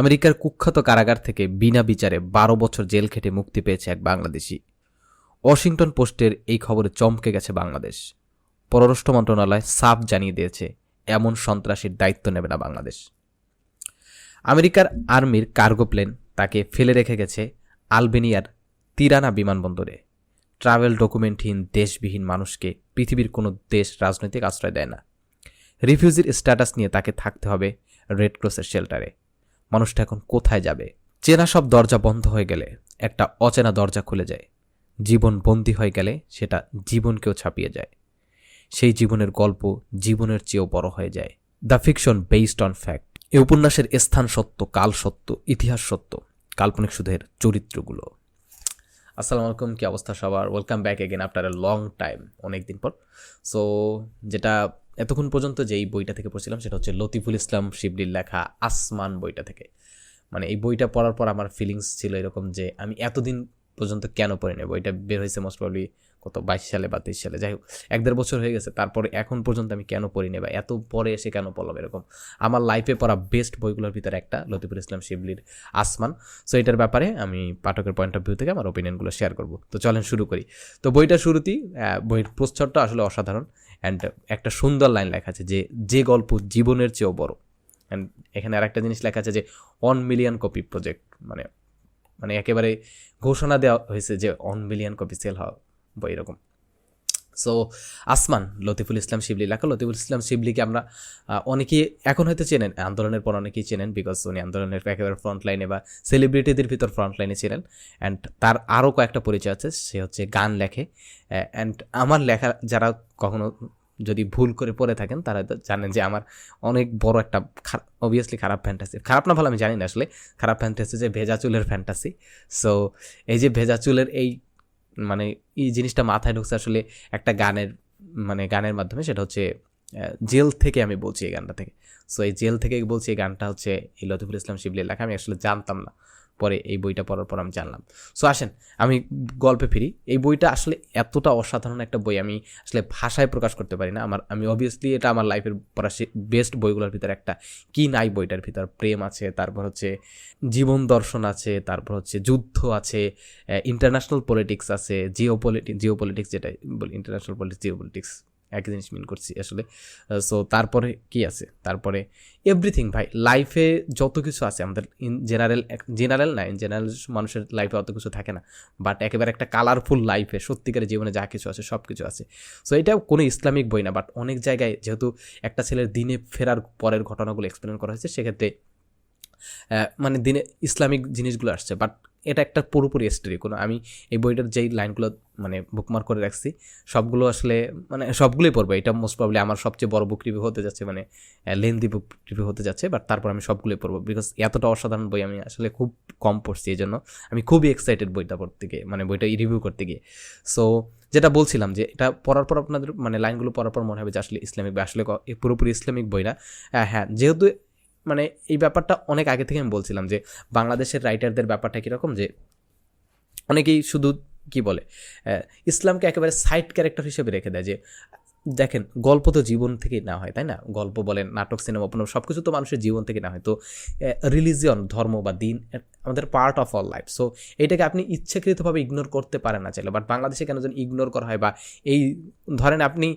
আমেরিকার কুখ্যাত কারাগার থেকে বিনা বিচারে বারো বছর জেল খেটে মুক্তি পেয়েছে এক বাংলাদেশি। ওয়াশিংটন পোস্টের এই খবরে চমকে গেছে বাংলাদেশ। পররাষ্ট্র মন্ত্রণালয় সাফ জানিয়ে দিয়েছে, এমন সন্ত্রাসীর দায়িত্ব নেবে না বাংলাদেশ। আমেরিকার আর্মির কার্গো প্লেন তাকে ফেলে রেখে গেছে আলবেনিয়ার তিরানা বিমানবন্দরে। ট্রাভেল ডকুমেন্টহীন দেশবিহীন মানুষকে পৃথিবীর কোনো দেশ রাজনৈতিক আশ্রয় দেয় না। রিফিউজির স্ট্যাটাস নিয়ে তাকে থাকতে হবে রেড ক্রসের শেল্টারে। মানুষটা এখন কোথায় যাবে? চেনা সব দরজা বন্ধ হয়ে গেলে একটা অচেনা দরজা খুলে যায়। জীবন বন্দী হয়ে গেলে সেটা জীবনকেও ছাপিয়ে যায়। সেই জীবনের গল্প জীবনের চেয়েও বড় হয়ে যায়। The fiction based on fact এই উপন্যাসের স্থান সত্য, কাল সত্য, ইতিহাস সত্য, কাল্পনিক সুধের চরিত্রগুলো। আসসালামু আলাইকুম, কি অবস্থা সবার? Welcome back again after a long time অনেক দিন পর। সো যেটা এতক্ষণ পর্যন্ত যেই বইটা থেকে পড়ছিলাম সেটা হচ্ছে লতিফুল ইসলাম শিবলির লেখা আসমান বইটা থেকে। মানে এই বইটা পড়ার পর আমার ফিলিংস ছিল এরকম যে আমি এতদিন পর্যন্ত কেন পড়ি না বইটা বের হয়েছে মোস্ট প্রবলি কত বাইশ সালে বা তেইশ সালে। যাই হোক, এক দেড় বছর হয়ে গেছে, তারপরে এখন পর্যন্ত আমি কেন পড়ি না বা এত পরে এসে কেন পড়লাম এরকম? আমার লাইফে পড়া বেস্ট বইগুলোর ভিতরে একটা লতিফুল ইসলাম শিবলির আসমান। সো এটার ব্যাপারে আমি পাঠকের পয়েন্ট অফ ভিউ থেকে আমার ওপিনিয়নগুলো শেয়ার করব। তো চলেন শুরু করি। তো বইটা শুরুতেই বইয়ের প্রচ্ছদটা আসলে অসাধারণ। অ্যান্ড একটা সুন্দর লাইন লেখা আছে যে যে গল্প জীবনের চেয়েও বড়। অ্যান্ড এখানে আর একটা জিনিস লেখা আছে যে ওয়ান মিলিয়ন কপি প্রজেক্ট মানে মানে একেবারে ঘোষণা দেওয়া হয়েছে যে ওয়ান মিলিয়ন কপি সেল হওয়া বা এরকম। সো আসমান, লতিফুল ইসলাম শিবলি, লেখা লতিফুল ইসলাম শিবলিকে আমরা অনেকেই এখন হয়তো চেনেন, আন্দোলনের পর অনেকেই চেনেন বিকজ উনি আন্দোলনের একেবারে ফ্রন্ট লাইনে বা সেলিব্রিটিদের ভিতর ফ্রন্ট লাইনে ছিলেন অ্যান্ড তার আরও কয়েকটা পরিচয় আছে, সে হচ্ছে গান লেখে অ্যান্ড আমার লেখা যারা কখনো যদি ভুল করে পড়ে থাকেন, তারা জানেন যে আমার অনেক বড় একটা খারাপ অবভিয়াসলি খারাপ ফ্যান্টাসি খারাপ না ভালো আমি জানি না আসলে, খারাপ ফ্যান্টাসি যে ভেজা চুলের ফ্যান্টাসি সো এই যে ভেজা চুলের এই মানে এই জিনিসটা মাথায় ঢুকছে আসলে একটা গানের মানে গানের মাধ্যমে, সেটা হচ্ছে জেল থেকে আমি বলছি এই গানটা থেকে। সো এই জেল থেকে বলছি এই গানটা হচ্ছে এই লতিফুল ইসলাম শিবলির লেখা, আমি আসলে জানতাম না। পরে এই বইটা পড়ার পর আমি জানলাম। সো আসেন, আমি গল্পে ফিরি। এই বইটা আসলে এতটা অসাধারণ একটা বই, আমি আসলে ভাষায় প্রকাশ করতে পারি না। আমার, আমি অবভিয়াসলি এটা আমার লাইফের পড়া বেস্ট বইগুলোর ভিতরে একটা। কি নাই বইটার ভিতর? প্রেম আছে, তারপর হচ্ছে জীবন দর্শন আছে, তারপর হচ্ছে যুদ্ধ আছে ইন্টারন্যাশনাল পলিটিক্স আছে জিও পলিটিক্স জিও পলিটিক্স যেটা বলি ইন্টারন্যাশনাল পলিটিক্স জিও পলিটিক্স একই জিনিস মিন করছি আসলে। সো তারপরে কি আছে? তারপরে এভরিথিং ভাই লাইফে যত কিছু আছে, আমাদের ইন জেনারেল জেনারেল না ইন জেনারেল মানুষের লাইফে অত কিছু থাকে না। বাট একেবারে একটা কালারফুল লাইফে সত্যিকারের জীবনে যা কিছু আছে, সব কিছু আছে। সো এটা কোনো ইসলামিক বই না বাট অনেক জায়গায় যেহেতু একটা ছেলের দিনে ফেরার পরের ঘটনাগুলো এক্সপ্লেন করা হয়েছে, সেক্ষেত্রে মানে দিনে ইসলামিক জিনিসগুলো আসছে। বাট এটা একটা পুরোপুরি স্টোরি কোনো, আমি এই বইটার যেই লাইনগুলো মানে বুকমার্ক করে রাখছি, সবগুলো আসলে মানে সবগুলোই পড়ব, এটা মোস্ট প্রবলি আমার সবচেয়ে বড় বুক রিভিউ হতে যাচ্ছে মানে লেন্দি বুক রিভিউ হতে যাচ্ছে বাট তারপর আমি সবগুলোই পড়ব বিকজ এতটা অসাধারণ বই আমি আসলে খুব কম পড়ছি এই জন্য আমি খুবই এক্সাইটেড বইটা পড়তে গিয়ে মানে বইটা রিভিউ করতে গিয়ে। সো যেটা বলছিলাম যে, এটা পড়ার পর আপনাদের মানে লাইনগুলো পড়ার পর মনে হবে যে আসলে ইসলামিক আসলে পুরোপুরি ইসলামিক বই না। হ্যাঁ যেহেতু মানে এই ব্যাপারটা অনেক আগে থেকে আমি বলছিলাম যে বাংলাদেশের রাইটারদের ব্যাপারটা কীরকম যে অনেকেই শুধু কি বলে ইসলামকে একেবারে সাইড ক্যারেক্টার হিসেবে রেখে দেয় যে, দেখেন গল্প তো জীবন থেকেই না হয়, তাই না? গল্প বলেন, নাটক, সিনেমা, উপন্যাস সব কিছু তো মানুষের জীবন থেকে না হয়। তো রিলিজিয়ন ধর্ম বা দিন আমাদের part of all life so এটাকে আপনি ইচ্ছাকৃতভাবে ইগনোর করতে পারেন না চাইলে। বাট বাংলাদেশে কেন যেন ইগনোর করা হয় বা এই, ধরেন আপনি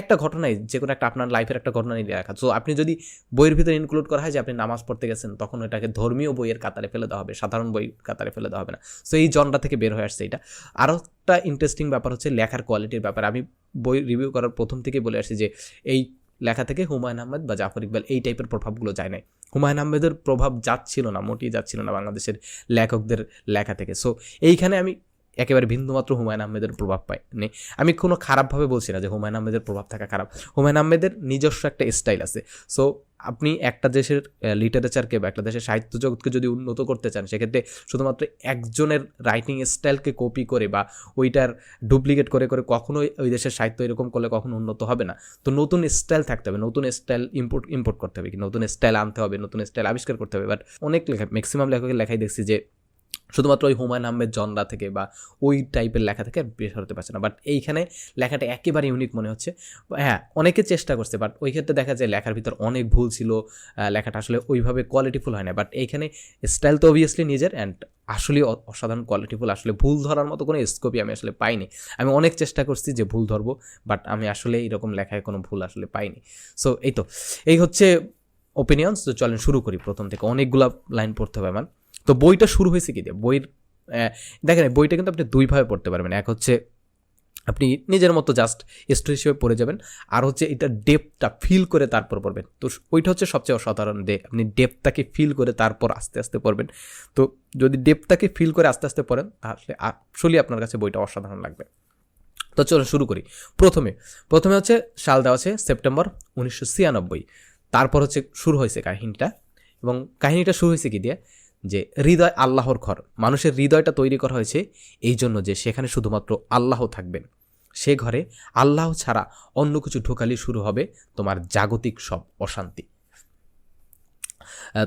একটা ঘটনায় যে কোনো একটা আপনার লাইফের একটা ঘটনা নিয়ে রাখা। সো আপনি যদি বইয়ের ভিতরে ইনক্লুড করা হয় যে আপনি নামাজ পড়তে গেছেন, তখন ওটাকে ধর্মীয় বইয়ের কাতারে ফেলে দেওয়া হবে, সাধারণ বই কাতারে ফেলে দেওয়া হবে না। সো এই জনটা থেকে বের হয়ে আসছে এটা। আরও একটা ইন্টারেস্টিং ব্যাপার হচ্ছে লেখার কোয়ালিটির ব্যাপার। আমি বই রিভিউ করার প্রথম থেকে বলে আসছি যে, এই লেখা থেকে হুমায়ুন আহমেদ বা জাফর ইকবাল এই টাইপের প্রভাবগুলো যায় নাই। হুমায়ুন আহমেদের প্রভাব যাচ্ছিল না, মোটেই যাচ্ছিল না বাংলাদেশের লেখকদের লেখা থেকে। সো এইখানে আমি একেবারে বিন্দুমাত্র হুমায়ুন আহমেদের প্রভাব পাই নেই আমি কোনো খারাপভাবে বলছি না যে হুমায়ুন আহমেদের প্রভাব থাকা খারাপ। হুমায়ুন আহমেদের নিজস্ব একটা স্টাইল আছে। সো আপনি একটা দেশের লিটারেচারকে বা একটা দেশের সাহিত্য জগৎকে যদি উন্নত করতে চান, সেক্ষেত্রে শুধুমাত্র একজনের রাইটিং স্টাইলকে কপি করে বা ওইটার ডুপ্লিকেট করে করে কখনোই ওই দেশের সাহিত্য এরকম করলে কখনো উন্নত হবে না। তো নতুন স্টাইল থাকতে হবে, নতুন স্টাইল ইম্পোর্ট ইম্পোর্ট করতে হবে কি? নতুন স্টাইল আনতে হবে, নতুন স্টাইল আবিষ্কার করতে হবে। বাট অনেক লেখা ম্যাক্সিমাম লেখকের লেখাই দেখছি যে শুধুমাত্র ওই হুমায়ুন আহমেদ জনরা থেকে বা ওই টাইপের লেখা থেকে বের হতে পারছে না। বাট এইখানে লেখাটা একেবারে ইউনিক মনে হচ্ছে। হ্যাঁ অনেকে চেষ্টা করছে বাট ওই ক্ষেত্রে দেখা যায় লেখার ভিতর অনেক ভুল ছিল লেখাটা আসলে ওইভাবে কোয়ালিটিফুল হয় না। বাট এইখানে স্টাইল তো অবভিয়াসলি নিজের অ্যান্ড আসলে অসাধারণ কোয়ালিটিফুল আসলে ভুল ধরার মতো কোনো স্কোপই আমি আসলে পাইনি। আমি অনেক চেষ্টা করছি যে ভুল ধরবো বাট আমি আসলে এরকম লেখায় কোনো ভুল আসলে পাইনি। সো এই তো। এই হচ্ছে ওপিনিয়ন্স তো চলেন শুরু করি প্রথম থেকে। অনেকগুলা লাইন পড়তে হবে আমার। তো বইটা শুরু হয়েছে কি দিয়ে? বইয়ের দেখেন, বইটা কিন্তু আপনি দুইভাবে পড়তে পারবেন। এক হচ্ছে, আপনি নিজের মতো জাস্ট স্টোরি হিসেবে পড়ে যাবেন। আর হচ্ছে এটা ডেপটা ফিল করে তারপর পড়বেন। তো ওইটা হচ্ছে সবচেয়ে অসাধারণ যে আপনি ডেপটাকে ফিল করে তারপর আস্তে আস্তে পড়বেন। তো যদি ডেপটাকে ফিল করে আস্তে আস্তে পড়েন, তাহলে আসলেই আপনার কাছে বইটা অসাধারণ লাগবে। তো চলো শুরু করি। প্রথমে প্রথমে হচ্ছে সাল দেওয়া আছে সেপ্টেম্বর উনিশশো ছিয়ানব্বই। তারপর হচ্ছে শুরু হয়েছে কাহিনীটা। এবং কাহিনীটা শুরু হয়েছে কি দিয়ে? যে হৃদয় আল্লাহর ঘর। মানুষের হৃদয়টা তৈরি করা হয়েছে এই জন্য যে সেখানে শুধুমাত্র আল্লাহ থাকবেন। সে ঘরে আল্লাহ ছাড়া অন্য কিছু ঢোকালি শুরু হবে তোমার জাগতিক সব অশান্তি।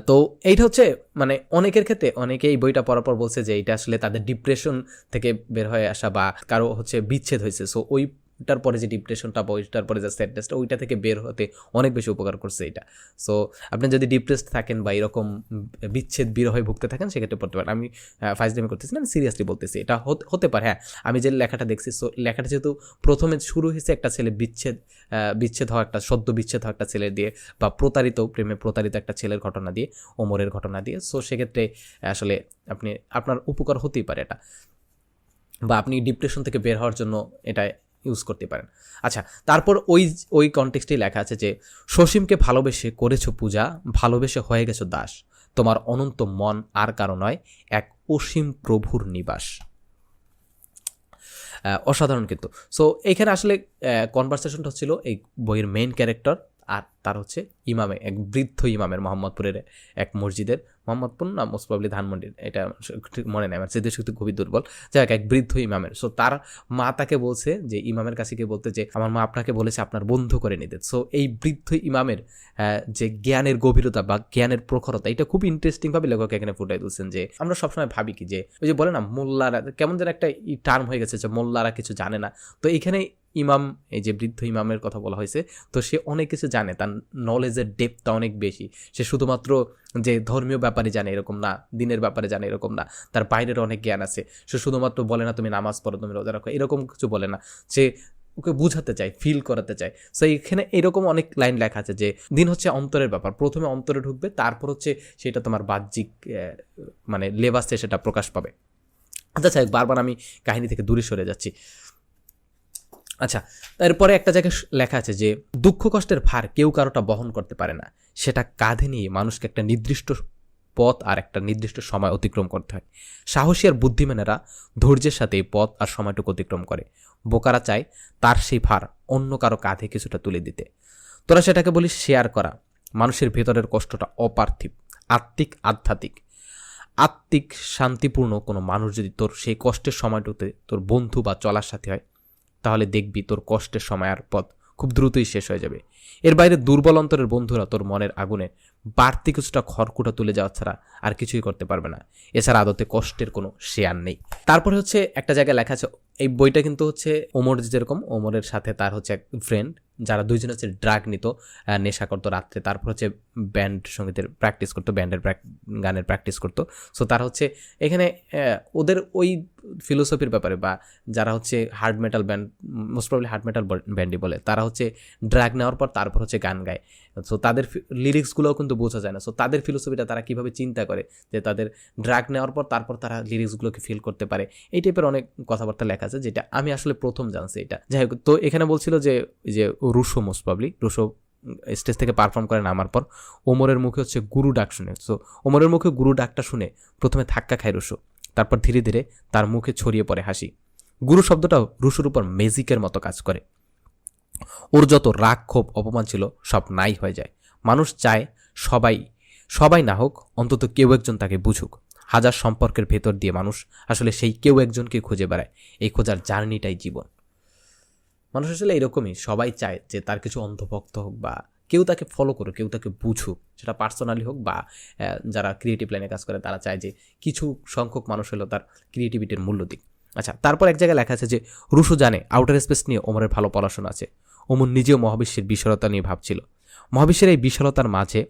তো এইটা হচ্ছে মানে অনেকের ক্ষেত্রে অনেকে এই বইটা পর বলছে যে এটা আসলে তাদের ডিপ্রেশন থেকে বের হয়ে আসা বা কারও হচ্ছে বিচ্ছেদ হয়েছে। সো ওইটার পরে যে ডিপ্রেশনটা বা ওইটার পরে যে স্যাডনেসটা ওইটা থেকে বের হতে অনেক বেশি উপকার করছে এটা। সো আপনি যদি ডিপ্রেসড থাকেন বা এরকম বিচ্ছেদ, বিরহে ভুগতে থাকেন, সেক্ষেত্রে পড়তে পারেন। আমি ফাইজলামি করতেছি না, আমি সিরিয়াসলি বলতেছি, এটা হতে পারে হ্যাঁ। আমি যে লেখাটা দেখছি সো লেখাটা যেহেতু প্রথমে শুরু হয়েছে একটা ছেলে বিচ্ছেদ বিচ্ছেদ হওয়া একটা, সদ্য বিচ্ছেদ হওয়া একটা ছেলে দিয়ে, বা প্রতারিত, প্রেমে প্রতারিত একটা ছেলের ঘটনা দিয়ে, ওমরের ঘটনা দিয়ে। সো সেক্ষেত্রে আসলে আপনি, আপনার উপকার হতেই পারে এটা। বা আপনি ডিপ্রেশন থেকে বের হওয়ার জন্য এটা ইউজ করতে পারেন। আচ্ছা তারপর ওই ওই কনটেক্সটেই লেখা আছে যে, সসীমকে ভালোবেসে করেছ পূজা, ভালোবেসে হয়ে গেছো দাস। তোমার অনন্ত মন আর কারও নয়, এক অসীম প্রভুর নিবাস। অসাধারণ কিন্তু। সো এইখানে আসলে কনভারসেশনটা হচ্ছিল এই বইয়ের মেইন ক্যারেক্টার আর তার হচ্ছে ইমামে, এক বৃদ্ধ ইমামের, মোহাম্মদপুরের এক মসজিদের মোহাম্মদপুর না মোস্ট প্রবলি ধানমন্ডির, এটা ঠিক মনে নেই আমার, স্মৃতিশক্তি খুবই দুর্বল। যাই হোক, এক বৃদ্ধ ইমামের সো তার মা তাকে বলছে যে, ইমামের কাছে গিয়ে বলতে যে, আমার মা আপনাকে বলেছে আপনার বন্ধু করে নিতে। সো এই বৃদ্ধ ইমামের যে জ্ঞানের গভীরতা বা জ্ঞানের প্রখরতা, এটা খুব ইন্টারেস্টিংভাবে লেখক এখানে ফুটাই তুলছেন যে, আমরা সবসময় ভাবি কি যে, ওই যে বলে না, মোল্লারা, কেমন যেন একটা টার্ম হয়ে গেছে যে, মোল্লারা কিছু জানে না। তো এইখানে ইমাম, এই যে বৃদ্ধ ইমামের কথা বলা হয়েছে, তো সে অনেক কিছু জানে, তার নলেজের ডেপটা অনেক বেশি। সে শুধুমাত্র যে ধর্মীয় ব্যাপারে জানে এরকম না, দিনের ব্যাপারে জানে এরকম না, তার বাইরের অনেক জ্ঞান আছে। সে শুধুমাত্র বলে না, তুমি নামাজ পড়ো, তুমি রোজা রাখো, এরকম কিছু বলে না। সে ওকে বুঝাতে চায় ফিল করাতে চায়। সো এখানে এরকম অনেক লাইন লেখা আছে যে, দিন হচ্ছে অন্তরের ব্যাপার। প্রথমে অন্তরে ঢুকবে, তারপর হচ্ছে সেটা তোমার বাহ্যিক মানে লেবাসে সেটা প্রকাশ পাবে। আচ্ছা আচ্ছা বারবার আমি কাহিনী থেকে দূরে সরে যাচ্ছি। আচ্ছা তারপরে একটা জায়গায় লেখা আছে যে, দুঃখ কষ্টের ভার কেউ কারোটা বহন করতে পারে না। সেটা কাঁধে নিয়ে মানুষকে একটা নির্দিষ্ট পথ আর একটা নির্দিষ্ট সময় অতিক্রম করতে হয়। সাহসী আর বুদ্ধিমানেরা ধৈর্যের সাথে এই পথ আর সময়টুকু অতিক্রম করে। বোকারা চায় তার সেই ভার অন্য কারও কাঁধে কিছুটা তুলে দিতে। তোরা সেটাকে বলিস শেয়ার করা। মানুষের ভেতরের কষ্টটা অপার্থিব, আত্মিক, আধ্যাত্মিক। আত্মিক, শান্তিপূর্ণ কোনো মানুষ যদি তোর সেই কষ্টের সময়টুকুতে তোর বন্ধু বা চলার সাথে হয় তাহলে দেখবি তোর কষ্টের সময় আর পথ খুব দ্রুতই শেষ হয়ে যাবে। এর বাইরে দুর্বল অন্তরের বন্ধুরা তোর মনের আগুনে বাড়তি কিছুটা খড়কুটা তুলে যাওয়া ছাড়া আর কিছুই করতে পারবে না। এছাড়া আদতে কষ্টের কোনো শেয়ার নেই। তারপরে হচ্ছে একটা জায়গায় লেখা আছে, এই বইটা কিন্তু হচ্ছে ওমর যেরকম, ওমরের সাথে তার হচ্ছে এক ফ্রেন্ড যারা দুইজন হচ্ছে ড্রাগ নিত নেশা করতো রাত্রে, তারপর হচ্ছে ব্যান্ড সঙ্গীতের প্র্যাকটিস করতো ব্যান্ডের গানের প্র্যাকটিস করতো। সো তারা হচ্ছে এখানে ওদের ওই ফিলোসফির ব্যাপারে বা যারা হচ্ছে hard metal band most probably hard metal ব্যান্ডই বলে, তারা হচ্ছে ড্রাগ নেওয়ার পর তারপর হচ্ছে গান গায়। সো তাদের লিরিক্সগুলোও কিন্তু বোঝা যায় না। সো তাদের ফিলোসফিটা তারা কীভাবে চিন্তা করে যে তাদের ড্রাগ নেওয়ার পর তারপর তারা লিরিক্সগুলোকে ফিল করতে পারে? এই টাইপের অনেক কথাবার্তা লেখা আছে, যেটা আমি আসলে প্রথম জানছি এটা। যাই হোক, তো এখানে বলছিল যে যে Rusho most probably Rusho stage থেকে পারফর্ম করে নামার পর ওমরের মুখে হচ্ছে গুরু ডাক শুনে। সো ওমরের মুখে গুরু ডাকটা শুনে প্রথমে ধাক্কা খায় রুশো তারপর ধীরে ধীরে তার মুখে ছড়িয়ে পড়ে হাসি। গুরু শব্দটাও রুশুর উপর ম্যাজিকের মতো কাজ করে। ওর যত রাগ, ক্ষোভ, অপমান ছিল সব নাই হয়ে যায়। মানুষ চায় সবাই সবাই না হোক, অন্তত কেউ একজন তাকে বুঝুক। হাজার সম্পর্কের ভেতর দিয়ে মানুষ আসলে সেই কেউ একজনকে খুঁজে বেড়ায়। এই খোঁজার জার্নিটাই জীবন। মানুষ আসলে এরকমই, সবাই চায় যে তার কিছু অন্ধভক্ত হোক বা কেউ তাকে ফলো করুক, কেউ তাকে বুঝুক, সেটা পার্সোনালি হোক বা যারা ক্রিয়েটিভ লাইনে কাজ করে তারা চায় যে কিছু সংখ্যক মানুষ হলেও তার ক্রিয়েটিভিটির মূল্য দিক। আচ্ছা তারপর এক জায়গায় লেখা আছে যে, রুশো জানে আউটার স্পেস নিয়ে ওমরের ভালো পড়াশোনা আছে। ওমর নিজেও মহাবিশ্বের বিশালতা নিয়ে ভাবছিল। মহাবিশ্বের এই বিশালতার মাঝে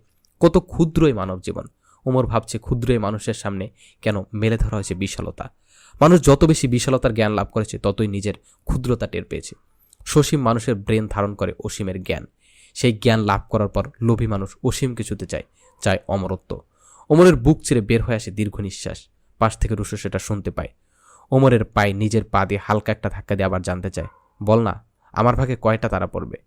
কত ক্ষুদ্রই মানব জীবন। ওমর ভাবছে ক্ষুদ্রই মানুষের সামনে কেন মেলে ধরা হয়েছে বিশালতা। মানুষ যত বেশি বিশালতার জ্ঞান লাভ করেছে, ততই নিজের ক্ষুদ্রতা টের পেয়েছে। সসীম মানুষের ব্রেন ধারণ করে অসীমের জ্ঞান। সেই জ্ঞান লাভ করার পর লোভী মানুষ অসীম কিছুতে চায় চায় অমরত্ব। ওমরের বুক ছেড়ে বের হয়ে আসে দীর্ঘ নিঃশ্বাস। পাশ থেকে রুশো সেটা শুনতে পায়। ওমরের পায়ে নিজের পা দিয়ে হালকা একটা ধাক্কা দিয়ে আবার জানতে চায়, বল না, আমার ভাগে কয়টা তারা পড়বে?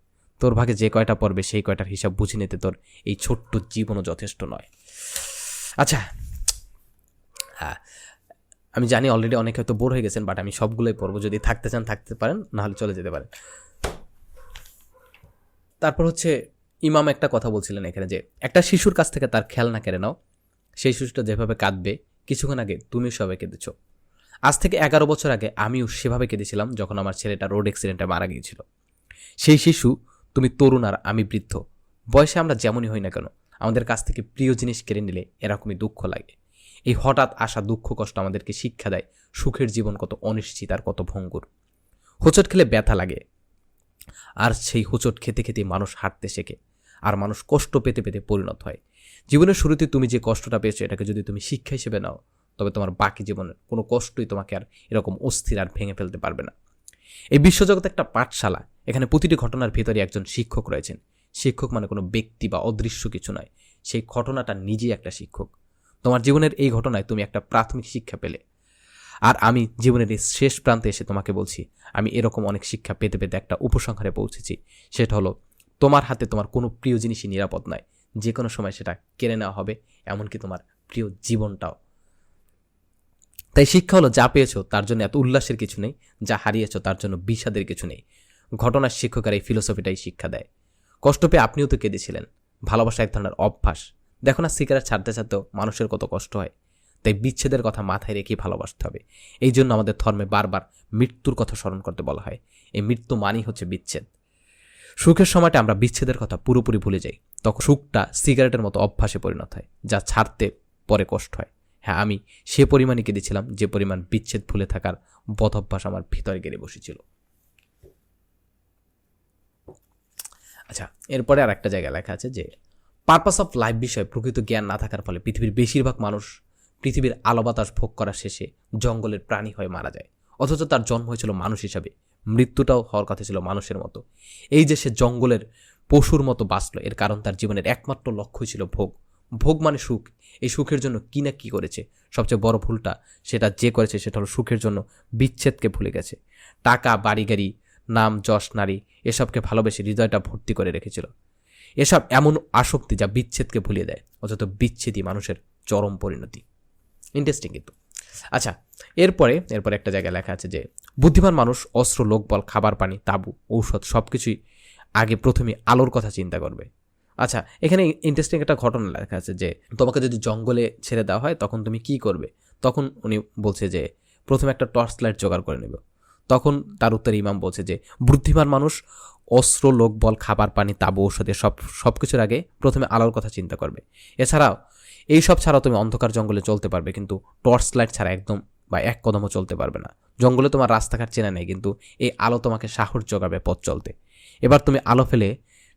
তোর ভাগে যে কয়টা পড়বে সেই কয়টার হিসাব বুঝে নিতে তোর এই ছোট্ট জীবনও যথেষ্ট নয়। আচ্ছা হ্যাঁ আমি জানি অলরেডি অনেকে হয়তো বোর হয়ে গেছেন বাট আমি সবগুলোই পড়ব। যদি থাকতে চান, থাকতে পারেন, নাহলে চলে যেতে পারেন। তারপর হচ্ছে ইমাম একটা কথা বলছিলেন এখানে যে, একটা শিশুর কাছ থেকে তার খেলনা কেড়ে নাও। সেই শিশুটা যেভাবে কাঁদবে, কিছুক্ষণ আগে তুমি সবাই কেঁদেছ। আজ থেকে এগারো বছর আগে আমিও সেভাবে কেঁদেছিলাম যখন আমার ছেলেটা রোড অ্যাক্সিডেন্টে মারা গিয়েছিল। সেই শিশু, তুমি তরুণ আর আমি বৃদ্ধ। বয়সে আমরা যেমনই হই না কেন, আমাদের কাছ থেকে প্রিয় জিনিস কেড়ে নিলে এরকমই দুঃখ লাগে। এই হঠাৎ আসা দুঃখ কষ্ট আমাদেরকে শিক্ষা দেয়। সুখের জীবন কত অনিশ্চিত আর কত ভঙ্গুর। হোঁচট খেলে ব্যথা লাগে। আর সেই হোঁচট খেতে খেতে মানুষ হাঁটতে শেখে। আর মানুষ কষ্ট পেতে পেতে পরিণত হয়। জীবনের শুরুতে তুমি যে কষ্টটা পেয়েছ, এটাকে যদি তুমি শিক্ষা হিসেবে নাও, তবে তোমার বাকি জীবনের কোনো কষ্টই তোমাকে আর এরকম অস্থির আর ভেঙে ফেলতে পারবে না। এই বিশ্বজগৎ একটা পাঠশালা। এখানে প্রতিটি ঘটনার ভিতরে একজন শিক্ষক রয়েছেন। শিক্ষক মানে কোনো ব্যক্তি বা অদৃশ্য কিছু নয়। সেই ঘটনাটা নিজেই একটা শিক্ষক। তোমার জীবনের এই ঘটনায় তুমি একটা প্রাথমিক শিক্ষা পেলে। আর আমি জীবনের এই শেষ প্রান্তে এসে তোমাকে বলছি, আমি এরকম অনেক শিক্ষা পেতে পেতে একটা উপসংহারে পৌঁছেছি। সেটা হলো, তোমার হাতে তোমার কোনো প্রিয় জিনিসই নিরাপদ নয়। যে কোনো সময় সেটা কেড়ে নেওয়া হবে, এমনকি তোমার প্রিয় জীবনটাও। তাই শিক্ষা হলো, যা পেয়েছ তার জন্য এত উল্লাসের কিছু নেই, যা হারিয়েছো তার জন্য বিষাদের কিছু নেই। ঘটনার শিক্ষকের এই ফিলোসফিটাই শিক্ষা দেয়। কষ্ট পেয়ে আপনিও তো কেঁদেছিলেন। ভালোবাসা এক ধরনের অভ্যাস। দেখো না, সিগারেট ছাড়তে ছাড়তেও মানুষের কত কষ্ট হয়। তাই বিচ্ছেদের কথা মাথায় রেখেই ভালোবাসতে হবে। এই জন্য আমাদের ধর্মে বারবার মৃত্যুর কথা স্মরণ করতে বলা হয়। এই মৃত্যু মানেই হচ্ছে বিচ্ছেদ। সুখের সময়টা আমরা বিচ্ছেদের কথা পুরোপুরি ভুলে যাই। তখন সুখটা সিগারেটের মতো অভ্যাসে পরিণত হয়, যা ছাড়তে পরে কষ্ট হয়। হ্যাঁ আমি সে পরিমাণই কেঁদেছিলাম, যে পরিমাণ বিচ্ছেদ ভুলে থাকার বধ অভ্যাস আমার ভিতরে গেড়ে বসেছিল। আচ্ছা এরপরে আর একটা জায়গায় লেখা আছে যে পারপাস অফ লাইফ বিষয়ে প্রকৃত জ্ঞান না থাকার ফলে পৃথিবীর বেশিরভাগ মানুষ পৃথিবীর আলো বাতাস ভোগ করার শেষে জঙ্গলের প্রাণী হয়ে মারা যায়। অথচ তার জন্ম হয়েছিল মানুষ হিসাবে, মৃত্যুটাও হওয়ার কথা ছিল মানুষের মতো। এই যে সে জঙ্গলের পশুর মতো বাঁচল, এর কারণ তার জীবনের একমাত্র লক্ষ্যই ছিল ভোগ। ভোগ মানে সুখ। এই সুখের জন্য কি না কি করেছে? সবচেয়ে বড় ভুলটা সেটা যে করেছে সেটা হলো সুখের জন্য বিচ্ছেদকে ভুলে গেছে। টাকা, বাড়ি, গাড়ি, নাম, যশ, নারী, এসবকে ভালোবেসে হৃদয়টা ভর্তি করে রেখেছিল। এসব এমন আসক্তি যা বিচ্ছেদকে ভুলিয়ে দেয় অথচ বিচ্ছেদই মানুষের চরম পরিণতি। ইন্টারেস্টিং কিন্তু। আচ্ছা এরপরে এরপরে একটা জায়গায় লেখা আছে যে, বুদ্ধিমান মানুষ, অস্ত্র, লোকবল, খাবার পানি, তাবু, ঔষধ সব কিছুই আগে প্রথমে আলোর কথা চিন্তা করবে। আচ্ছা এখানে ইন্টারেস্টিং একটা ঘটনা লেখা আছে যে, তোমাকে যদি জঙ্গলে ছেড়ে দেওয়া হয়, তখন তুমি কি করবে? তখন উনি বলছে যে, প্রথমে একটা টর্চ লাইট জোগাড় করে নেব। তখন তার উত্তরে ইমাম বলছে যে, বুদ্ধিমান মানুষ অস্ত্র, লোকবল, খাবার, পানি, তাবু, ঔষধে সব সব কিছুর আগে প্রথমে আলোর কথা চিন্তা করবে। এছাড়াও, এই সব ছাড়াও তুমি অন্ধকার জঙ্গলে চলতে পারবে, কিন্তু টর্চ লাইট ছাড়া একদম বা এক কদমও চলতে পারবে না। জঙ্গলে তোমার রাস্তাঘাট চেনা নেই, কিন্তু এই আলো তোমাকে সাহস জোগাবে পথ চলতে। এবার তুমি আলো ফেলে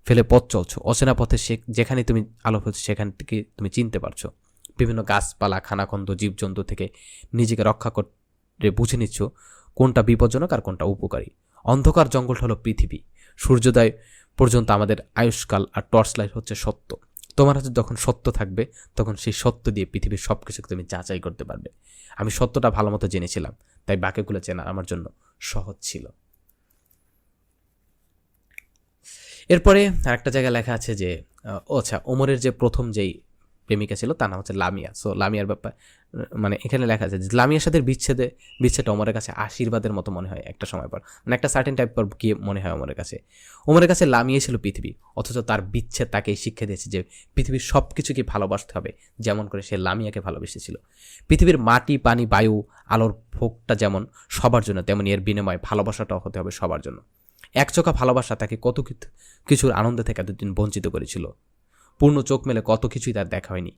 ফেলে পথ চলছো। অচেনা পথে সে যেখানে তুমি আলো ফেলছো, সেখান থেকে তুমি চিনতে পারছ। বিভিন্ন গাছপালা, খানাখন্দ, জীবজন্তু থেকে নিজেকে রক্ষা করে বুঝে নিচ্ছ কোনটা বিপজ্জনক আর কোনটা উপকারী। অন্ধকার জঙ্গলটা হলো পৃথিবী। সূর্যোদয় পর্যন্ত আমাদের আয়ুষ্কাল আর টর্চ লাইট হচ্ছে সত্য। তোমার হাতে যখন সত্য থাকবে, তখন সেই সত্য দিয়ে পৃথিবীর সব কিছুকে তুমি যাচাই করতে পারবে। আমি সত্যটা ভালো মতো জেনেছিলাম, তাই বাকিগুলো চেনা আমার জন্য সহজ ছিল। এরপরে আরেকটা জায়গায় লেখা আছে যে ও আচ্ছা ওমরের যে প্রথম যেই প্রেমিকা ছিল, তার নাম হচ্ছে লামিয়া। সো লামিয়ার ব্যাপার মানে এখানে লেখা আছে যে লামিয়ার সাথে বিচ্ছেদে, বিচ্ছেদটা ওমরের কাছে আশীর্বাদের মতো মনে হয় একটা সময় পর। মানে একটা সার্টেন টাইপ পর গিয়ে মনে হয় ওমরের কাছে। ওমরের কাছে লামিয়ে ছিল পৃথিবী, অথচ তার বিচ্ছেদ তাকে শিক্ষা দিয়েছে যে পৃথিবীর সব কিছুকে ভালোবাসতে হবে, যেমন করে সে লামিয়াকে ভালোবেসেছিল। পৃথিবীর মাটি, পানি, বায়ু, আলোর ভোগটা যেমন সবার জন্য, তেমনি এর বিনিময়ে ভালোবাসাটাও হতে হবে সবার জন্য। একচোখা ভালোবাসা তাকে কত কিছু- কিছুর আনন্দ থেকে এতদিন বঞ্চিত করেছিল। পূর্ণ চোখ মেলে কত কিছুই তার দেখা হয়নি।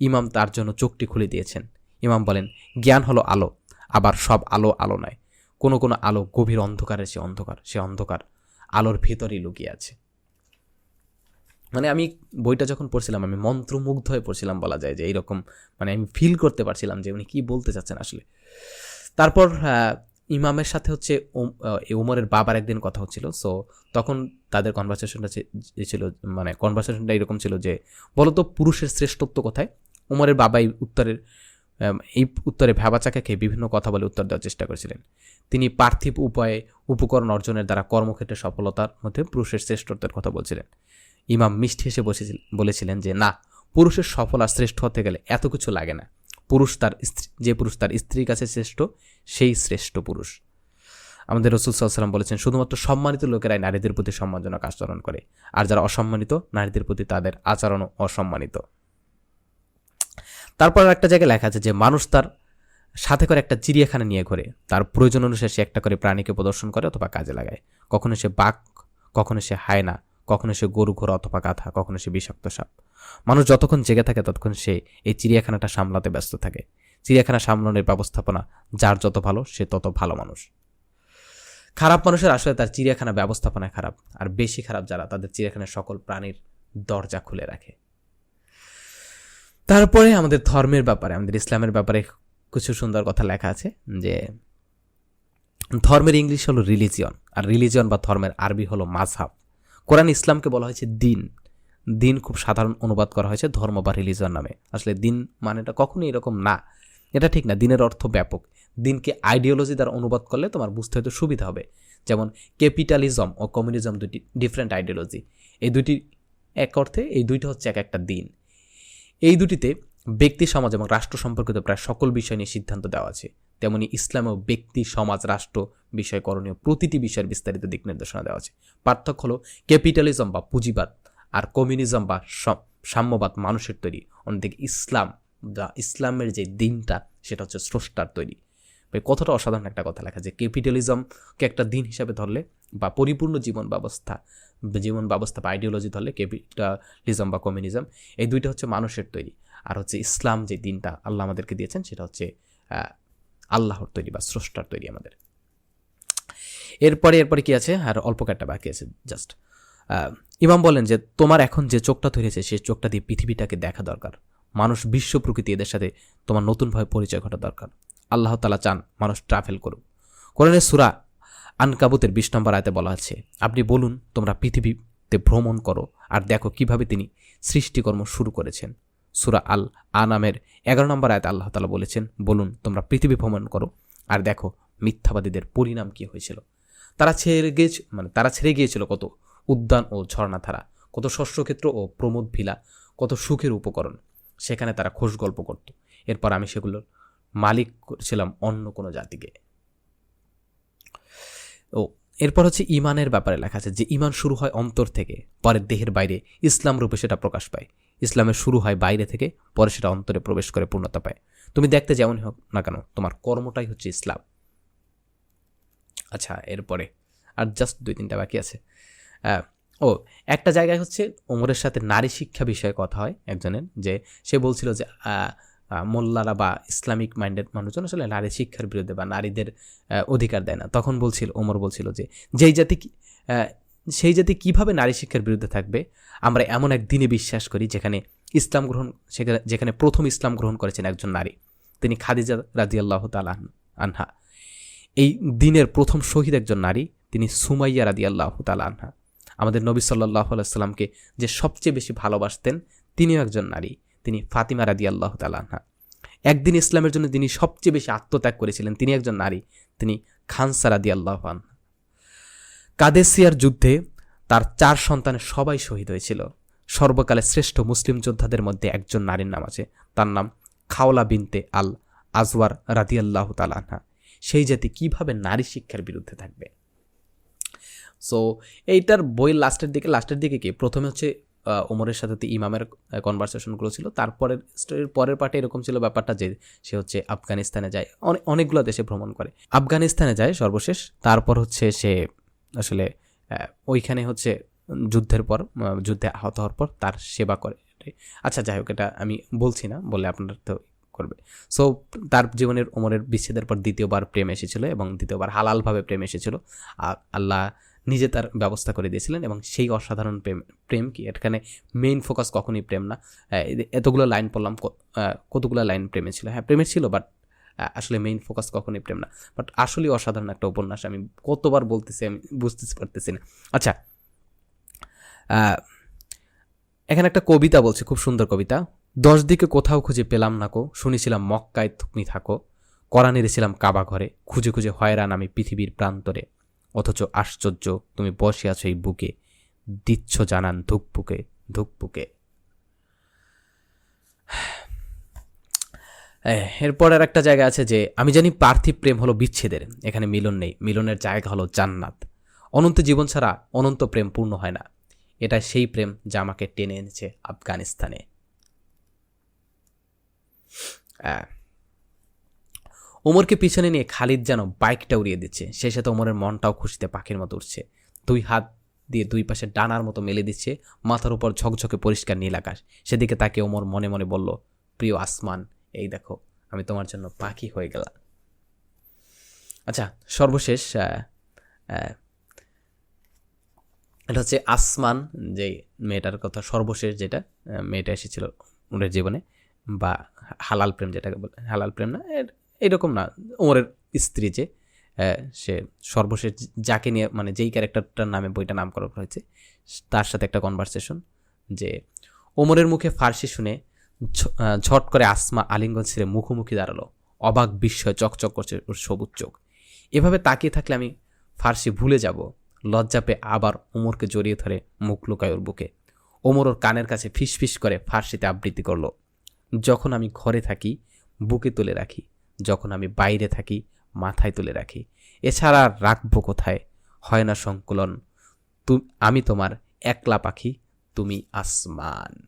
ইমাম তার জন্য চোখটি খুলে দিয়েছেন। ইমাম বলেন, জ্ঞান হলো আলো, আবার সব আলো আলো নয়। কোনো কোনো আলো গভীর অন্ধকারের সে অন্ধকার সে অন্ধকার। আলোর ভেতরেই লুকিয়ে আছে। মানে আমি বইটা যখন পড়ছিলাম, আমি মন্ত্রমুগ্ধ হয়ে পড়ছিলাম বলা যায় যে এইরকম মানে আমি ফিল করতে পারছিলাম যে উনি কী বলতে চাচ্ছেন আসলে। তারপর ইমামের সাথে হচ্ছে উমরের বাবার একদিন কথা হচ্ছিল। সো তখন তাদের কনভারসেশনটা ছিল মানে কনভারসেশনটা এরকম ছিল যে, বলতো পুরুষের শ্রেষ্ঠত্ব কোথায়? উমরের বাবা এই উত্তরের এই উত্তরে ভ্যাবাচাকা খেয়ে বিভিন্ন কথা বলে উত্তর দেওয়ার চেষ্টা করেছিলেন। তিনি পার্থিব উপায়ে উপকরণ অর্জনের দ্বারা কর্মক্ষেত্রে সফলতার মধ্যে পুরুষের শ্রেষ্ঠত্বের কথা বলছিলেন। ইমাম মিষ্টি হেসে বসেছিল, বলেছিলেন যে, না, পুরুষের সফল আর শ্রেষ্ঠ হতে গেলে এত কিছু লাগে না। পুরুষ তার স্ত্রী, যে পুরুষ তার স্ত্রীর কাছে শ্রেষ্ঠ সেই শ্রেষ্ঠ পুরুষ। আমাদের রসুল সাল্লাম বলেছেন, শুধুমাত্র সম্মানিত লোকেরাই নারীদের প্রতি সম্মানজনক আচরণ করে, আর যারা অসম্মানিত, নারীদের প্রতি তাদের আচরণও অসম্মানিত। তারপর একটা জায়গায় লেখা আছে যে, মানুষ তার সাথে করে একটা চিড়িয়াখানা নিয়ে ঘোরে। তার প্রয়োজন অনুসারে সে একটা করে প্রাণীকে প্রদর্শন করে অথবা কাজে লাগায়। কখনো সে বাঘ, কখনো সে হায়না, কখনো সে গরু ঘোড়া অথবা গাধা, কখনো সে বিষাক্ত সাপ। মানুষ যতক্ষণ জেগে থাকে, ততক্ষণ সে এই চিড়িয়াখানাটা সামলাতে ব্যস্ত থাকে। চিড়িয়াখানা সামলানোর ব্যবস্থাপনা, যার যত ভালো, সে তত ভালো মানুষ। খারাপ মানুষের আসলে তার চিড়িয়াখানা ব্যবস্থাপনা খারাপ, আর বেশি খারাপ যারা, তাদের চিড়িয়াখানার সকল প্রাণীর দরজা খুলে রাখে। তারপরে আমাদের ধর্মের ব্যাপারে, আমাদের ইসলামের ব্যাপারে কিছু সুন্দর কথা লেখা আছে যে, ধর্মের ইংলিশ হলো রিলিজিয়ন আর রিলিজিয়ন বা ধর্মের আরবি হলো মাঝহাব। কোরআন ইসলামকে বলা হয়েছে দিন। দিন খুব সাধারণ অনুবাদ করা হয়েছে ধর্ম বা রিলিজন নামে। আসলে দিন মানেটা কখনোই এরকম না। এটা ঠিক না, দিনের অর্থ ব্যাপক। দিনকে আইডিওলজি দ্বারা অনুবাদ করলে তোমার বুঝতে হয়তো সুবিধা হবে। যেমন ক্যাপিটালিজম ও কমিউনিজম দুটি ডিফারেন্ট আইডিওলজি এই দুটি এক অর্থে, এই দুইটা হচ্ছে এক একটা দিন। এই দুটিতে ব্যক্তি, সমাজ এবং রাষ্ট্র সম্পর্কিত প্রায় সকল বিষয় নিয়ে সিদ্ধান্ত দেওয়া আছে। তেমনি ইসলামেও ব্যক্তি, সমাজ, রাষ্ট্র বিষয় করণীয় প্রতিটি বিষয়ের বিস্তারিত দিক নির্দেশনা দেওয়া আছে। পার্থক্য হলো ক্যাপিটালিজম বা পুঁজিবাদ আর কমিউনিজম বা সাম্যবাদ মানুষের তৈরি। অন্যদিকে ইসলাম বা ইসলামের যে দিনটা, সেটা হচ্ছে স্রষ্টার তৈরি। ভাই কতটা অসাধারণ একটা কথা লেখা যে ক্যাপিটালিজমকে একটা দিন হিসাবে ধরলে বা পরিপূর্ণ জীবন ব্যবস্থা জীবন ব্যবস্থা বা আইডিওলজি ধরলে ক্যাপিটালিজম বা কমিউনিজম এই দুইটা হচ্ছে মানুষের তৈরি। আর হচ্ছে ইসলাম যে দিনটা আল্লাহ আমাদেরকে দিয়েছেন, সেটা হচ্ছে আল্লাহর তৈরি বা স্রষ্টার তৈরি আমাদের। এরপরে এরপরে কি আছে? আর অল্প কয়েকটা বাকি আছে জাস্ট ইমাম বলেন যে, তোমার এখন যে চোখটা তৈরি ধরেছে সেই চোখটা দিয়ে পৃথিবীটাকে দেখা দরকার। মানুষ বিশ্ব প্রকৃতি এদের সাথে তোমার নতুনভাবে পরিচয় ঘটা দরকার। আল্লাহ তালা চান মানুষ ট্রাভেল করুক। কোরআনের সুরা আনকাবুতের বিশ নম্বর আয়তে বলা আছে, আপনি বলুন, তোমরা পৃথিবীতে ভ্রমণ করো আর দেখো কীভাবে তিনি সৃষ্টিকর্ম শুরু করেছেন। সুরা আল আনামের এগারো নম্বর আয়তে আল্লাহ তালা বলেছেন, বলুন, তোমরা পৃথিবী ভ্রমণ করো আর দেখো মিথ্যাবাদীদের পরিণাম কি হয়েছিল। তারা ছেড়ে গিয়েছে মানে তারা ছেড়ে গিয়েছিল কত উদ্যান ও ঝর্ণাধারা, কত শস্যক্ষেত্র ও প্রমোদ ভিলা, কত সুখের উপকরণ। সেখানে তারা খোশ গল্প করত। এরপর আমি সেগুলোর মালিক ছিলাম অন্য কোনো জাতিকে। ও, এরপর হচ্ছে ইমানের ব্যাপারে লেখা আছে যে, ইমান শুরু হয় অন্তর থেকে, পরে দেহের বাইরে, ইসলাম রূপে সেটা প্রকাশ পায়। ইসলামের শুরু হয় বাইরে থেকে, পরে সেটা অন্তরে প্রবেশ করে পূর্ণতা পায়। তুমি দেখতে যেমনই হোক না কেন, তোমার কর্মটাই হচ্ছে ইসলাম। আচ্ছা এরপরে আর জাস্ট দুই তিনটা বাকি আছে। ও, একটা জায়গায় হচ্ছে ওমরের সাথে নারী শিক্ষা বিষয়ে কথা হয় একজনের, যে সে বলছিল যে মোল্লারা বা ইসলামিক মাইন্ডেড মানুষজন আসলে নারী শিক্ষার বিরুদ্ধে বা নারীদের অধিকার দেয় না। তখন বলছিল, ওমর বলছিল যে, যেই জাতি সেই জাতি কীভাবে নারী শিক্ষার বিরুদ্ধে থাকবে? আমরা এমন এক দিনে বিশ্বাস করি যেখানে ইসলাম গ্রহণ যেখানে প্রথম ইসলাম গ্রহণ করেছেন একজন নারী। তিনি খাদিজা রাজি আল্লাহ আনহা। এই দিনের প্রথম শহীদ একজন নারী, তিনি সুমাইয়া রাদি আল্লাহ আনহা। আমাদের নবী সাল্লাহ আলাইসাল্লামকে যে সবচেয়ে বেশি ভালোবাসতেন, তিনিও একজন নারী, তিনি ফাতিমা রাদি আল্লাহ তালা আনহা। একদিন ইসলামের জন্য তিনি সবচেয়ে বেশি আত্মত্যাগ করেছিলেন, তিনি একজন নারী, তিনি খানসা রাদি আল্লাহ আনহা। কাদেসিয়ার যুদ্ধে তার চার সন্তানের সবাই শহীদ হয়েছিল। সর্বকালের শ্রেষ্ঠ মুসলিম যোদ্ধাদের মধ্যে একজন নারীর নাম আছে, তার নাম খাওলা বিনতে আল আজওয়ার রাদিয়াল্লাহ তালানহা সেই জাতি কীভাবে নারী শিক্ষার বিরুদ্ধে থাকবে? সো এইটার বই লাস্টের দিকে লাস্টের দিকে কি? প্রথমে হচ্ছে ওমরের সাথে তো, ইমামের কনভারসেশনগুলো ছিল। তারপরের স্টোরির পরের পার্টে এরকম ছিল ব্যাপারটা যে, সে হচ্ছে আফগানিস্তানে যায়। অনেক অনেকগুলো দেশে ভ্রমণ করে। আফগানিস্তানে যায় সর্বশেষ। তারপর হচ্ছে সে আসলে ওইখানে হচ্ছে যুদ্ধের পর যুদ্ধে আহত হওয়ার পর তার সেবা করে। আচ্ছা যাই হোক, এটা আমি বলছি না বলে আপনার তো করবে। সো তার জীবনের, ওমরের বিচ্ছেদের পর দ্বিতীয়বার প্রেম এসেছিল এবং দ্বিতীয়বার হালালভাবে প্রেম এসেছিল। আর আল্লাহ নিজে তার ব্যবস্থা করে দিয়েছিলেন এবং সেই অসাধারণ প্রেম প্রেম কি? এখানে মেইন ফোকাস কখনই প্রেম না। এতগুলো লাইন পড়লাম কতগুলো লাইন প্রেমে ছিল? হ্যাঁ প্রেমের ছিল বাট আসলে মেইন ফোকাস কখনই প্রেম না। বাট আসলেই অসাধারণ একটা উপন্যাস, আমি কতবার বলতেছি, আমি বুঝতে পারতেছি না। আচ্ছা এখানে একটা কবিতা বলছে, খুব সুন্দর কবিতা। দশ দিকে কোথাও খুঁজে পেলাম না কো, শুনেছিলাম মক্কায় তুমি থাকো। করান এনেছিলাম কাবা ঘরে, খুঁজে খুঁজে হয়রান আমি পৃথিবীর প্রান্তরে। অথচ আশ্চর্য, তুমি বসে আছো এই বুকে। দিচ্ছ জানান ধুকপুকে ধুকপুকে। এরপর আর একটা জায়গা আছে যে, আমি জানি পার্থিব প্রেম হলো বিচ্ছেদের। এখানে মিলন নেই। মিলনের জায়গা হলো জান্নাত। অনন্ত জীবন ছাড়া অনন্ত প্রেম পূর্ণ হয় না। এটা সেই প্রেম যা আমাকে টেনে এনেছে আফগানিস্তানে। ওমরকে পিছনে নিয়ে খালিদ যেন বাইকটা উড়িয়ে দিচ্ছে। সেই সাথে ওমরের মনটাও খুশিতে পাখির মতো উঠছে দুই হাত দিয়ে দুই পাশে ডানার মতো মেলে দিচ্ছে, মাথার উপর ঝকঝকে পরিষ্কার নীল আকাশ। সেদিকে তাকে ওমর মনে মনে বলল, প্রিয় আসমান, এই দেখো, আমি তোমার জন্য পাখি হয়ে গেলাম। আচ্ছা সর্বশেষ এটা হচ্ছে আসমান, যে মেয়েটার কথা, সর্বশেষ যেটা মেয়েটা এসেছিল ওদের জীবনে, বা হালাল প্রেম যেটাকে বলে, হালাল প্রেম না, এর- এরকম না। ওমরের স্ত্রী যে সে সর্বশেষ যাকে নিয়ে মানে যেই ক্যারেক্টারটার নামে বইটা নাম করা হয়েছে, তার সাথে একটা কনভারসেশন যে, ওমরের মুখে ফার্সি শুনে ঝট করে আসমা আলিঙ্গন ছেড়ে মুখোমুখি দাঁড়াল। অবাক বিস্ময় চকচক করছে ওর সবুজ চোখ। এভাবে তাকিয়ে থাকলে আমি ফার্সি ভুলে যাব। লজ্জা পেয়ে আবার ওমরকে জড়িয়ে ধরে মুখ লুকায় ওর বুকে। ওমর ওর কানের কাছে ফিসফিস করে ফার্সিতে আবৃত্তি করল। যখন আমি ঘরে থাকি, বুকে তুলে রাখি। যখন আমি বাইরে থাকি, মাথায় তুলে রাখি। এছাড়া রাখব কোথায়? হয় না সংকুলন। তু, আমি তোমার একলা পাখি, তুমি আসমান।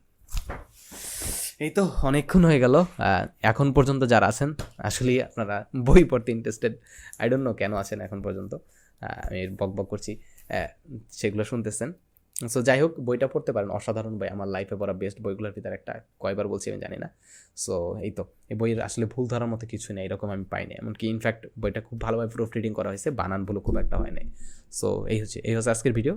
এই তো অনেকক্ষণ হয়ে গেল। এখন পর্যন্ত যারা আছেন, আসলে আপনারা বই পড়তে ইন্টারেস্টেড আই ডোন্ট নো কেন আছেন এখন পর্যন্ত। আমি বক বক করছি। সেগুলো শুনতেছেন। সো যাই হোক বইটা পড়তে পারেন। অসাধারণ বই। আমার লাইফে পড়া বেস্ট বইগুলোর ভিতরে একটা, কয়বার বলছি আমি জানি না। সো এই তো। এই বইয়ের আসলে ভুল ধরার মতো কিছু নেই, এরকম আমি পাইনি। এমনকি ইনফ্যাক্ট বইটা খুব ভালোভাবে প্রুফ রিডিং করা হয়েছে। বানান ভুলও খুব একটা হয় নাই। সো এই হচ্ছে এই হচ্ছে আজকের ভিডিও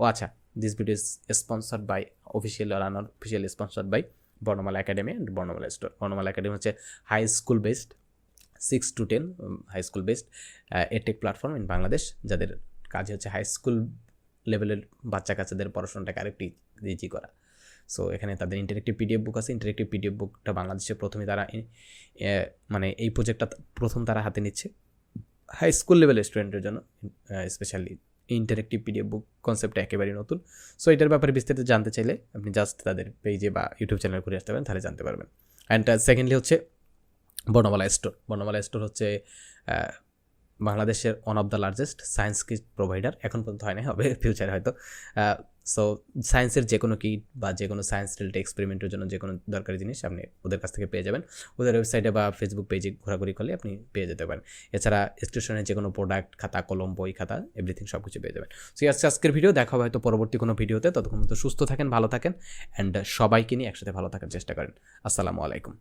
ও আচ্ছা this video is sponsored by official runner official sponsored by Bornomala academy and Bornomala store Bornomala academy হচ্ছে high school based six to ten high school based edtech platform in Bangladesh যাদের কাজ হচ্ছে high school লেভেলের বাচ্চা কাচ্চাদের পড়াশোনাটাকে আরেকটি easy করা। সো এখানে তাদের ইন্টারেক্টিভ পিডিএফ বুক আছে। ইন্টারেক্টিভ পিডিএফ বুকটা বাংলাদেশে প্রথমে তারা মানে এই প্রজেক্টটা প্রথম তারা হাতে নিচ্ছে। হাই স্কুল লেভেলের স্টুডেন্টের জন্য স্পেশালি ইন্টারেক্টিভ পিডিএফ বুক কনসেপ্টটা একেবারেই নতুন। সো এটার ব্যাপারে বিস্তারিত জানতে চাইলে আপনি জাস্ট তাদের পেজে বা ইউটিউব চ্যানেল ঘুরে আসতে পারেন, তাহলে জানতে পারবেন। অ্যান্ড সেকেন্ডলি হচ্ছে বর্ণমালা স্টোর বর্ণমালা স্টোর হচ্ছে বাংলাদেশের one of the largest science kit provider এখন পর্যন্ত হয় না হবে ফিউচারে হয়তো। সো সায়েন্সের যে কোনো কিট বা যে কোনো সায়েন্স রিলেটেড এক্সপেরিমেন্টের জন্য যে কোনো দরকারি জিনিস আপনি ওদের কাছ থেকে পেয়ে যাবেন। ওদের ওয়েবসাইটে বা ফেসবুক পেজে ঘোরাঘুরি করলে আপনি পেয়ে যেতে পারেন। এছাড়া স্টেশনের যে কোনো প্রোডাক্ট খাতা, কলম, বই, খাতা এভরিথিং সব কিছু পেয়ে যাবেন। সো আজকে আজকের ভিডিও দেখা হয়তো পরবর্তী কোনো ভিডিওতে ততক্ষণ মতো সুস্থ থাকেন, ভালো থাকেন অ্যান্ড সবাইকে নিয়ে একসাথে ভালো থাকার চেষ্টা করেন। আসসালামু আলাইকুম।